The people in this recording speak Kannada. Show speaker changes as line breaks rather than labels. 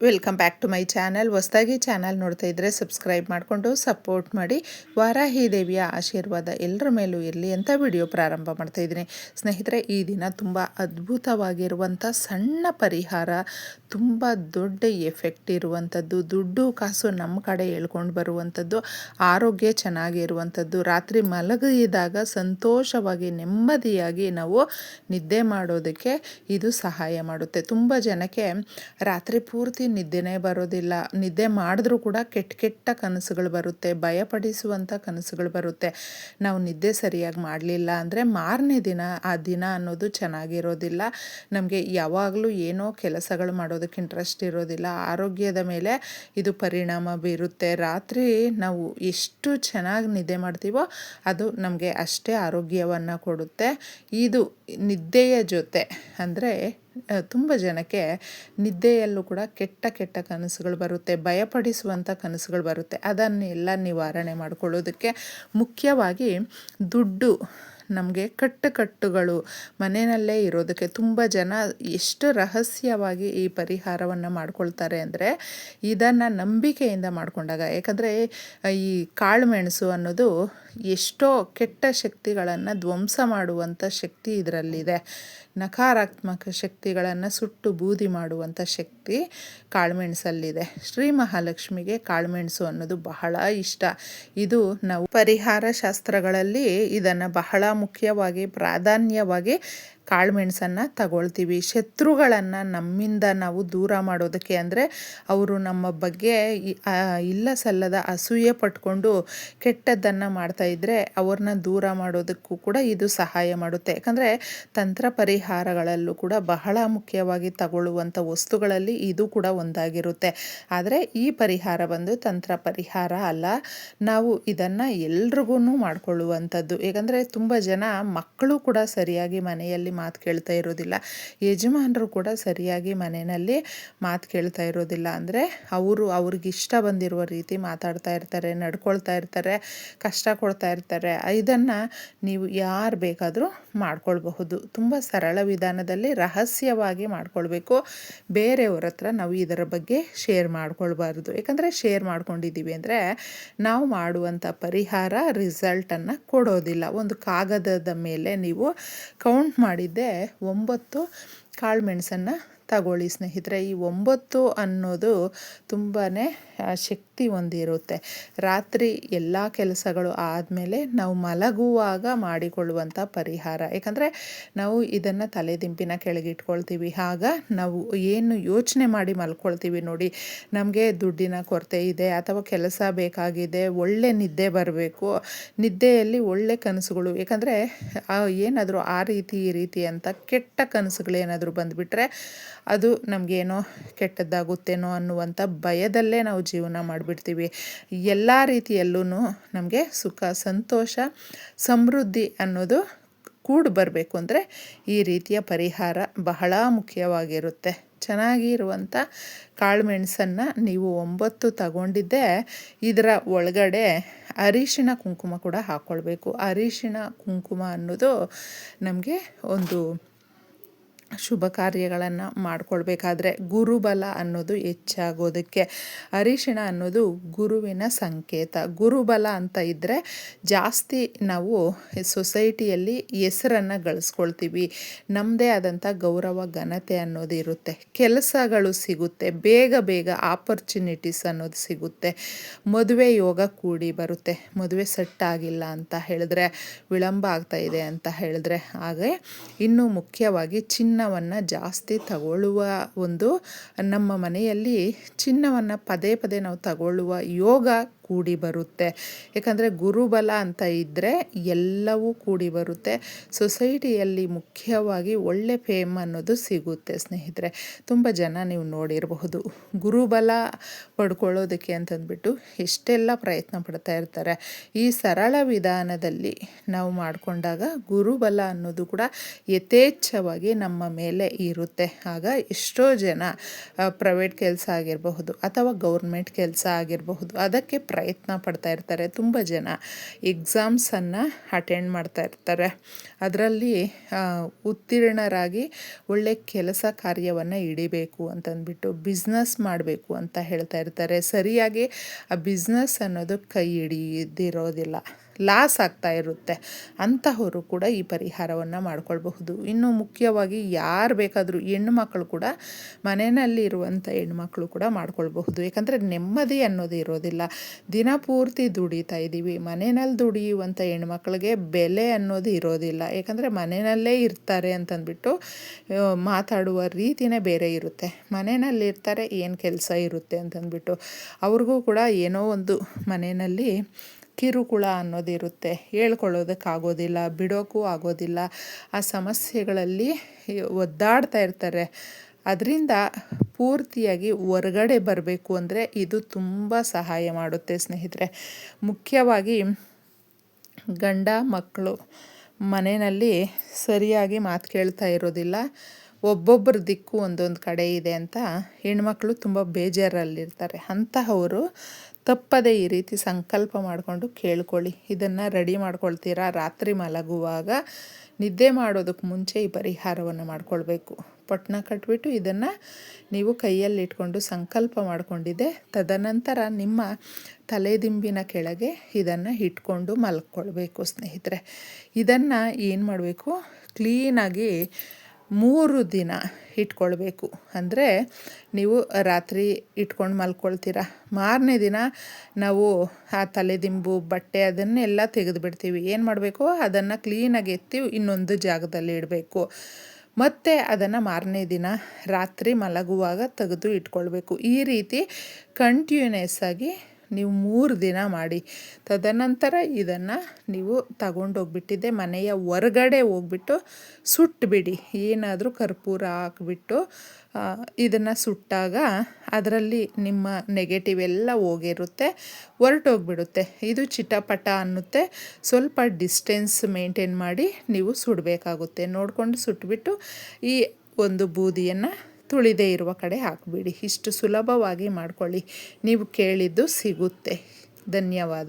Welcome back to my channel ಹೊಸದಾಗಿ ಚಾನಲ್ ನೋಡ್ತಾ ಇದ್ದರೆ ಸಬ್ಸ್ಕ್ರೈಬ್ ಮಾಡಿಕೊಂಡು ಸಪೋರ್ಟ್ ಮಾಡಿ. ವಾರಾಹಿ ದೇವಿಯ ಆಶೀರ್ವಾದ ಎಲ್ಲರ ಮೇಲೂ ಇರಲಿ ಅಂತ ವಿಡಿಯೋ ಪ್ರಾರಂಭ ಮಾಡ್ತಾ ಇದ್ದೀನಿ. ಸ್ನೇಹಿತರೆ, ಈ ದಿನ ತುಂಬ ಅದ್ಭುತವಾಗಿರುವಂಥ ಸಣ್ಣ ಪರಿಹಾರ, ತುಂಬ ದೊಡ್ಡ ಎಫೆಕ್ಟ್ ಇರುವಂಥದ್ದು ದುಡ್ಡು ಕಾಸು ನಮ್ಮ ಕಡೆ ಹೇಳ್ಕೊಂಡು ಬರುವಂಥದ್ದು ಆರೋಗ್ಯ ಚೆನ್ನಾಗಿರುವಂಥದ್ದು ರಾತ್ರಿ ಮಲಗಿದಾಗ ಸಂತೋಷವಾಗಿ, ನೆಮ್ಮದಿಯಾಗಿ ನಾವು ನಿದ್ದೆ ಮಾಡೋದಕ್ಕೆ ಇದು ಸಹಾಯ ಮಾಡುತ್ತೆ. ತುಂಬ ಜನಕ್ಕೆ ರಾತ್ರಿ ಪೂರ್ತಿ ನಿದ್ದೆನೇ ಬರೋದಿಲ್ಲ. ನಿದ್ದೆ ಮಾಡಿದ್ರೂ ಕೂಡ ಕೆಟ್ಟ ಕೆಟ್ಟ ಕನಸುಗಳು ಬರುತ್ತೆ ಭಯಪಡಿಸುವಂಥ ಕನಸುಗಳು ಬರುತ್ತೆ. ನಾವು ನಿದ್ದೆ ಸರಿಯಾಗಿ ಮಾಡಲಿಲ್ಲ ಅಂದರೆ ಮಾರನೇ ದಿನ, ಆ ದಿನ ಅನ್ನೋದು ಚೆನ್ನಾಗಿರೋದಿಲ್ಲ. ನಮಗೆ ಯಾವಾಗಲೂ ಏನೋ ಕೆಲಸಗಳು ಮಾಡೋದಕ್ಕೆ ಇಂಟ್ರೆಸ್ಟ್ ಇರೋದಿಲ್ಲ. ಆರೋಗ್ಯದ ಮೇಲೆ ಇದು ಪರಿಣಾಮ ಬೀರುತ್ತೆ. ರಾತ್ರಿ ನಾವು ಎಷ್ಟು ಚೆನ್ನಾಗಿ ನಿದ್ದೆ ಮಾಡ್ತೀವೋ ಅದು ನಮಗೆ ಅಷ್ಟೇ ಆರೋಗ್ಯವನ್ನು ಕೊಡುತ್ತೆ. ಇದು ನಿದ್ದೆಯ ಜೊತೆ ಅಂದರೆ ತುಂಬ ಜನಕ್ಕೆ ನಿದ್ದೆಯಲ್ಲೂ ಕೂಡ ಕೆಟ್ಟ ಕೆಟ್ಟ ಕನಸುಗಳು ಬರುತ್ತೆ ಭಯಪಡಿಸುವಂಥ ಕನಸುಗಳು ಬರುತ್ತೆ. ಅದನ್ನೆಲ್ಲ ನಿವಾರಣೆ ಮಾಡಿಕೊಳ್ಳೋದಕ್ಕೆ ಮುಖ್ಯವಾಗಿ ದುಡ್ಡು, ನಮಗೆ ಕಟ್ಟುಕಟ್ಟುಗಳು ಮನೆಯಲ್ಲೇ ಇರೋದಕ್ಕೆ ತುಂಬ ಜನ ಎಷ್ಟು ರಹಸ್ಯವಾಗಿ ಈ ಪರಿಹಾರವನ್ನು ಮಾಡ್ಕೊಳ್ತಾರೆ ಅಂದರೆ ಇದನ್ನು ನಂಬಿಕೆಯಿಂದ ಮಾಡಿಕೊಂಡಾಗ. ಯಾಕಂದರೆ ಈ ಕಾಳುಮೆಣಸು ಅನ್ನೋದು ಎಷ್ಟೋ ಕೆಟ್ಟ ಶಕ್ತಿಗಳನ್ನು ಧ್ವಂಸ ಮಾಡುವಂಥ ಶಕ್ತಿ ಇದರಲ್ಲಿದೆ. ನಕಾರಾತ್ಮಕ ಶಕ್ತಿಗಳನ್ನು ಸುಟ್ಟು ಬೂದಿ ಮಾಡುವಂಥ ಶಕ್ತಿ ಕಾಳುಮೆಣಸಲ್ಲಿದೆ. ಶ್ರೀ ಮಹಾಲಕ್ಷ್ಮಿಗೆ ಕಾಳುಮೆಣಸು ಅನ್ನೋದು ಬಹಳ ಇಷ್ಟ. ಇದು ನಾವು ಪರಿಹಾರ ಶಾಸ್ತ್ರಗಳಲ್ಲಿ ಇದನ್ನು ಬಹಳ ಮುಖ್ಯವಾಗಿ, ಪ್ರಾಧಾನ್ಯವಾಗಿ ಕಾಳುಮೆಣಸನ್ನು ತಗೊಳ್ತೀವಿ. ಶತ್ರುಗಳನ್ನು ನಮ್ಮಿಂದ ನಾವು ದೂರ ಮಾಡೋದಕ್ಕೆ ಅಂದರೆ ಅವರು ನಮ್ಮ ಬಗ್ಗೆ ಇಲ್ಲ ಸಲ್ಲದ ಅಸೂಯೆ ಪಟ್ಕೊಂಡು ಕೆಟ್ಟದ್ದನ್ನು ಮಾಡ್ತಾಯಿದ್ರೆ ಅವ್ರನ್ನ ದೂರ ಮಾಡೋದಕ್ಕೂ ಕೂಡ ಇದು ಸಹಾಯ ಮಾಡುತ್ತೆ. ಯಾಕಂದರೆ ತಂತ್ರ ಪರಿಹಾರಗಳಲ್ಲೂ ಕೂಡ ಬಹಳ ಮುಖ್ಯವಾಗಿ ತಗೊಳ್ಳುವಂಥ ವಸ್ತುಗಳಲ್ಲಿ ಇದು ಕೂಡ ಒಂದಾಗಿರುತ್ತೆ. ಆದರೆ ಈ ಪರಿಹಾರ ಬಂದು ತಂತ್ರ ಪರಿಹಾರ ಅಲ್ಲ, ನಾವು ಇದನ್ನು ಎಲ್ರಿಗೂ ಮಾಡಿಕೊಳ್ಳುವಂಥದ್ದು. ಏಕೆಂದರೆ ತುಂಬ ಜನ ಮಕ್ಕಳು ಕೂಡ ಸರಿಯಾಗಿ ಮನೆಯಲ್ಲಿ ಮಾತು ಕೇಳ್ತಾ ಇರೋದಿಲ್ಲ. ಯಜಮಾನರು ಕೂಡ ಸರಿಯಾಗಿ ಮನೆಯಲ್ಲಿ ಮಾತು ಕೇಳ್ತಾ ಇರೋದಿಲ್ಲ. ಅಂದರೆ ಅವರು ಅವ್ರಿಗೆ ಇಷ್ಟ ಬಂದಿರುವ ರೀತಿ ಮಾತಾಡ್ತಾ ಇರ್ತಾರೆ, ನಡ್ಕೊಳ್ತಾ ಇರ್ತಾರೆ, ಕಷ್ಟ ಕೊಡ್ತಾ ಇರ್ತಾರೆ. ಇದನ್ನು ನೀವು ಯಾರು ಬೇಕಾದರೂ ಮಾಡ್ಕೊಳ್ಬಹುದು. ತುಂಬ ಸರಳ ವಿಧಾನದಲ್ಲಿ ರಹಸ್ಯವಾಗಿ ಮಾಡ್ಕೊಳ್ಬೇಕು. ಬೇರೆಯವ್ರ ಹತ್ರ ನಾವು ಇದರ ಬಗ್ಗೆ ಶೇರ್ ಮಾಡ್ಕೊಳ್ಬಾರ್ದು. ಯಾಕಂದರೆ ಶೇರ್ ಮಾಡ್ಕೊಂಡಿದ್ದೀವಿ ಅಂದರೆ ನಾವು ಮಾಡುವಂಥ ಪರಿಹಾರ, ರಿಸಲ್ಟನ್ನು ಕೊಡೋದಿಲ್ಲ. ಒಂದು ಕಾಗದದ ಮೇಲೆ ನೀವು ಕೌಂಟ್ ಮಾಡಿದ್ದೆ ಒಂಬತ್ತು ಕಾಳು ಮೆಣಸನ್ನು ತಗೊಳ್ಳಿ ಸ್ನೇಹಿತರೆ. ಈ ಒಂಬತ್ತು ಅನ್ನೋದು ತುಂಬಾ ಶಕ್ತಿ ಹೊಂದಿರುತ್ತೆ. ರಾತ್ರಿ ಎಲ್ಲ ಕೆಲಸಗಳು ಆದಮೇಲೆ ನಾವು ಮಲಗುವಾಗ ಮಾಡಿಕೊಳ್ಳುವಂಥ ಪರಿಹಾರ. ಯಾಕಂದರೆ ನಾವು ಇದನ್ನು ತಲೆದಿಂಪಿನ ಕೆಳಗೆ ಇಟ್ಕೊಳ್ತೀವಿ. ಆಗ ನಾವು ಏನು ಯೋಚನೆ ಮಾಡಿ ಮಲ್ಕೊಳ್ತೀವಿ ನೋಡಿ. ನಮಗೆ ದುಡ್ಡಿನ ಕೊರತೆ ಇದೆ ಅಥವಾ ಕೆಲಸ ಬೇಕಾಗಿದೆ, ಒಳ್ಳೆ ನಿದ್ದೆ ಬರಬೇಕು, ನಿದ್ದೆಯಲ್ಲಿ ಒಳ್ಳೆ ಕನಸುಗಳು. ಯಾಕಂದರೆ ಏನಾದರೂ ಆ ರೀತಿ ಈ ರೀತಿ ಅಂತ ಕೆಟ್ಟ ಕನಸುಗಳೇನಾದರೂ ಬಂದುಬಿಟ್ರೆ ಅದು ನಮಗೇನೋ ಕೆಟ್ಟದ್ದಾಗುತ್ತೇನೋ ಅನ್ನುವಂಥ ಭಯದಲ್ಲೇ ನಾವು ಜೀವನ ಮಾಡಿಬಿಡ್ತೀವಿ. ಎಲ್ಲ ರೀತಿಯಲ್ಲೂ ನಮಗೆ ಸುಖ, ಸಂತೋಷ, ಸಮೃದ್ಧಿ ಅನ್ನೋದು ಕೂಡಿ ಬರಬೇಕು ಅಂದರೆ ಈ ರೀತಿಯ ಪರಿಹಾರ ಬಹಳ ಮುಖ್ಯವಾಗಿರುತ್ತೆ. ಚೆನ್ನಾಗಿರುವಂಥ ಕಾಳುಮೆಣಸನ್ನು ನೀವು ಒಂಬತ್ತು ತಗೊಂಡಿದ್ದೆ ಇದರ ಒಳಗಡೆ ಅರಿಶಿಣ ಕುಂಕುಮ ಕೂಡ ಹಾಕ್ಕೊಳ್ಬೇಕು ಅರಿಶಿಣ ಕುಂಕುಮ ಅನ್ನೋದು ನಮಗೆ ಒಂದು ಶುಭ ಕಾರ್ಯಗಳನ್ನು ಮಾಡಿಕೊಳ್ಬೇಕಾದ್ರೆ ಗುರುಬಲ ಅನ್ನೋದು ಹೆಚ್ಚಾಗೋದಕ್ಕೆ. ಅರಿಶಿಣ ಅನ್ನೋದು ಗುರುವಿನ ಸಂಕೇತ. ಗುರುಬಲ ಅಂತ ಇದ್ದರೆ ಜಾಸ್ತಿ ನಾವು ಸೊಸೈಟಿಯಲ್ಲಿ ಹೆಸರನ್ನು ಗಳಿಸ್ಕೊಳ್ತೀವಿ. ನಮ್ಮದೇ ಆದಂಥ ಗೌರವ, ಘನತೆ ಅನ್ನೋದು ಇರುತ್ತೆ. ಕೆಲಸಗಳು ಸಿಗುತ್ತೆ. ಬೇಗ ಬೇಗ ಆಪರ್ಚುನಿಟೀಸ್ ಅನ್ನೋದು ಸಿಗುತ್ತೆ. ಮದುವೆ ಯೋಗ ಕೂಡಿ ಬರುತ್ತೆ. ಮದುವೆ ಸೆಟ್ ಆಗಿಲ್ಲ ಅಂತ ಹೇಳಿದ್ರೆ, ವಿಳಂಬ ಇದೆ ಅಂತ ಹೇಳಿದ್ರೆ, ಹಾಗೆ ಇನ್ನೂ ಮುಖ್ಯವಾಗಿ ಚಿನ್ನ ಚಿನ್ನವನ್ನು ಜಾಸ್ತಿ ತಗೊಳ್ಳುವ ಒಂದು ನಮ್ಮ ಮನೆಯಲ್ಲಿ ಚಿನ್ನವನ್ನು ಪದೇ ಪದೇ ನಾವು ತಗೊಳ್ಳುವ ಯೋಗ ಕೂಡಿ ಬರುತ್ತೆ. ಯಾಕಂದರೆ ಗುರುಬಲ ಅಂತ ಇದ್ದರೆ ಎಲ್ಲವೂ ಕೂಡಿ ಬರುತ್ತೆ. ಸೊಸೈಟಿಯಲ್ಲಿ ಮುಖ್ಯವಾಗಿ ಒಳ್ಳೆ ಫೇಮ್ ಅನ್ನೋದು ಸಿಗುತ್ತೆ ಸ್ನೇಹಿತರೆ. ತುಂಬ ಜನ ನೀವು ನೋಡಿರಬಹುದು. ಗುರುಬಲ ಪಡ್ಕೊಳ್ಳೋದಕ್ಕೆ ಅಂತಂದ್ಬಿಟ್ಟು ಎಷ್ಟೆಲ್ಲ ಪ್ರಯತ್ನ ಪಡ್ತಾ ಇರ್ತಾರೆ. ಈ ಸರಳ ವಿಧಾನದಲ್ಲಿ ನಾವು ಮಾಡಿಕೊಂಡಾಗ ಗುರುಬಲ ಅನ್ನೋದು ಕೂಡ ಯಥೇಚ್ಛವಾಗಿ ನಮ್ಮ ಮೇಲೆ ಇರುತ್ತೆ. ಆಗ ಎಷ್ಟೋ ಜನ ಪ್ರೈವೇಟ್ ಕೆಲಸ ಆಗಿರಬಹುದು ಅಥವಾ ಗೌರ್ಮೆಂಟ್ ಕೆಲಸ ಆಗಿರಬಹುದು. ಅದಕ್ಕೆ ಪ್ರಯತ್ನ ಪಡ್ತಾ ಇರ್ತಾರೆ. ತುಂಬ ಜನ ಎಕ್ಸಾಮ್ಸನ್ನು ಅಟೆಂಡ್ ಮಾಡ್ತಾ ಇರ್ತಾರೆ. ಅದರಲ್ಲಿ ಉತ್ತೀರ್ಣರಾಗಿ ಒಳ್ಳೆ ಕೆಲಸ ಕಾರ್ಯವನ್ನು ಹಿಡಿಬೇಕು ಅಂತಂದ್ಬಿಟ್ಟು ಬಿಸ್ನೆಸ್ ಮಾಡಬೇಕು ಅಂತ ಹೇಳ್ತಾ ಇರ್ತಾರೆ. ಸರಿಯಾಗಿ ಆ ಬಿಸ್ನೆಸ್ ಅನ್ನೋದು ಕೈ ಹಿಡಿದಿರೋದಿಲ್ಲ. ಲಾಸ್ ಆಗ್ತಾ ಇರುತ್ತೆ ಅಂತಹವರು ಕೂಡ ಈ ಪರಿಹಾರವನ್ನು ಮಾಡ್ಕೊಳ್ಬಹುದು. ಇನ್ನು ಮುಖ್ಯವಾಗಿ ಯಾರು ಬೇಕಾದರೂ ಹೆಣ್ಣು ಮಕ್ಕಳು ಕೂಡ ಮನೆಯಲ್ಲಿ ಇರುವಂಥ ಹೆಣ್ಮಕ್ಳು ಕೂಡ ಮಾಡ್ಕೊಳ್ಬಹುದು. ಯಾಕಂದರೆ ನೆಮ್ಮದಿ ಅನ್ನೋದು ಇರೋದಿಲ್ಲ. ದಿನ ಪೂರ್ತಿ ದುಡಿತಾ ಇದ್ದೀವಿ. ಮನೆಯಲ್ಲಿ ದುಡಿಯುವಂಥ ಹೆಣ್ಮಕ್ಳಿಗೆ ಬೆಲೆ ಅನ್ನೋದು ಇರೋದಿಲ್ಲ. ಯಾಕಂದರೆ ಮನೆಯಲ್ಲೇ ಇರ್ತಾರೆ ಅಂತಂದ್ಬಿಟ್ಟು ಮಾತಾಡುವ ರೀತಿನೇ ಬೇರೆ ಇರುತ್ತೆ. ಮನೆಯಲ್ಲಿ ಇರ್ತಾರೆ, ಏನು ಕೆಲಸ ಇರುತ್ತೆ ಅಂತಂದ್ಬಿಟ್ಟು, ಅವ್ರಿಗೂ ಕೂಡ ಏನೋ ಒಂದು ಮನೆಯಲ್ಲಿ ಕಿರುಕುಳ ಅನ್ನೋದಿರುತ್ತೆ. ಹೇಳ್ಕೊಳ್ಳೋದಕ್ಕಾಗೋದಿಲ್ಲ ಬಿಡೋಕ್ಕೂ ಆಗೋದಿಲ್ಲ. ಆ ಸಮಸ್ಯೆಗಳಲ್ಲಿ ಒದ್ದಾಡ್ತಾ ಇರ್ತಾರೆ. ಅದರಿಂದ ಪೂರ್ತಿಯಾಗಿ ಹೊರಗಡೆ ಬರಬೇಕು ಅಂದರೆ ಇದು ತುಂಬ ಸಹಾಯ ಮಾಡುತ್ತೆ ಸ್ನೇಹಿತರೆ. ಮುಖ್ಯವಾಗಿ ಗಂಡ ಮಕ್ಕಳು ಮನೆಯಲ್ಲಿ ಸರಿಯಾಗಿ ಮಾತು ಕೇಳ್ತಾ ಇರೋದಿಲ್ಲ. ಒಬ್ಬೊಬ್ಬರ ದಿಕ್ಕು ಒಂದೊಂದು ಕಡೆ ಇದೆ ಅಂತ ಹೆಣ್ಮಕ್ಳು ತುಂಬ ಬೇಜಾರಲ್ಲಿರ್ತಾರೆ. ಅಂತಹವರು ತಪ್ಪದೆ ಈ ರೀತಿ ಸಂಕಲ್ಪ ಮಾಡಿಕೊಂಡು ಕೇಳ್ಕೊಳ್ಳಿ. ಇದನ್ನು ರೆಡಿ ಮಾಡ್ಕೊಳ್ತೀರಾ? ರಾತ್ರಿ ಮಲಗುವಾಗ ನಿದ್ದೆ ಮಾಡೋದಕ್ಕೆ ಮುಂಚೆ ಈ ಪರಿಹಾರವನ್ನು ಮಾಡಿಕೊಳ್ಬೇಕು. ಪಟ್ನ ಕಟ್ಬಿಟ್ಟು ಇದನ್ನು ನೀವು ಕೈಯಲ್ಲಿಟ್ಕೊಂಡು ಸಂಕಲ್ಪ ಮಾಡಿಕೊಂಡಿದೆ. ತದನಂತರ ನಿಮ್ಮ ತಲೆದಿಂಬಿನ ಕೆಳಗೆ ಇದನ್ನು ಇಟ್ಕೊಂಡು ಮಲ್ಕೊಳ್ಬೇಕು ಸ್ನೇಹಿತರೆ. ಇದನ್ನು ಏನು ಮಾಡಬೇಕು? ಕ್ಲೀನಾಗಿ ಮೂರು ದಿನ ಇಟ್ಕೊಳ್ಬೇಕು. ಅಂದರೆ ನೀವು ರಾತ್ರಿ ಇಟ್ಕೊಂಡು ಮಲ್ಕೊಳ್ತೀರ. ಮಾರನೇ ದಿನ ನಾವು ಆ ತಲೆದಿಂಬು ಬಟ್ಟೆ ಅದನ್ನೆಲ್ಲ ತೆಗೆದುಬಿಡ್ತೀವಿ. ಏನು ಮಾಡಬೇಕು? ಅದನ್ನು ಕ್ಲೀನಾಗಿ ಎತ್ತಿ ಇನ್ನೊಂದು ಜಾಗದಲ್ಲಿ ಇಡಬೇಕು. ಮತ್ತು ಅದನ್ನು ಮಾರನೇ ದಿನ ರಾತ್ರಿ ಮಲಗುವಾಗ ತೆಗೆದು ಇಟ್ಕೊಳ್ಬೇಕು. ಈ ರೀತಿ ಕಂಟಿನ್ಯೂಸ್ ಆಗಿ ನೀವು ಮೂರು ದಿನ ಮಾಡಿ. ತದನಂತರ ಇದನ್ನು ನೀವು ತಗೊಂಡೋಗ್ಬಿಟ್ಟಿದ್ದೆ ಮನೆಯ ಹೊರಗಡೆ ಹೋಗ್ಬಿಟ್ಟು ಸುಟ್ಟುಬಿಡಿ ಏನಾದರೂ ಕರ್ಪೂರ ಹಾಕ್ಬಿಟ್ಟು ಇದನ್ನು ಸುಟ್ಟಾಗ ಅದರಲ್ಲಿ ನಿಮ್ಮ ನೆಗೆಟಿವ್ ಎಲ್ಲ ಹೋಗಿರುತ್ತೆ, ಹೊರಟೋಗ್ಬಿಡುತ್ತೆ. ಇದು ಚಿಟಪಟ ಅನ್ನುತ್ತೆ. ಸ್ವಲ್ಪ ಡಿಸ್ಟೆನ್ಸ್ ಮೇಂಟೈನ್ ಮಾಡಿ ನೀವು ಸುಡಬೇಕಾಗುತ್ತೆ. ನೋಡಿಕೊಂಡು ಸುಟ್ಬಿಟ್ಟು ಈ ಒಂದು ಬೂದಿಯನ್ನು ತುಳಿದೇ ಇರುವ ಕಡೆ ಹಾಕಬೇಡಿ. ಇಷ್ಟು ಸುಲಭವಾಗಿ ಮಾಡಿಕೊಳ್ಳಿ. ನೀವು ಕೇಳಿದ್ದು ಸಿಗುತ್ತೆ. ಧನ್ಯವಾದ.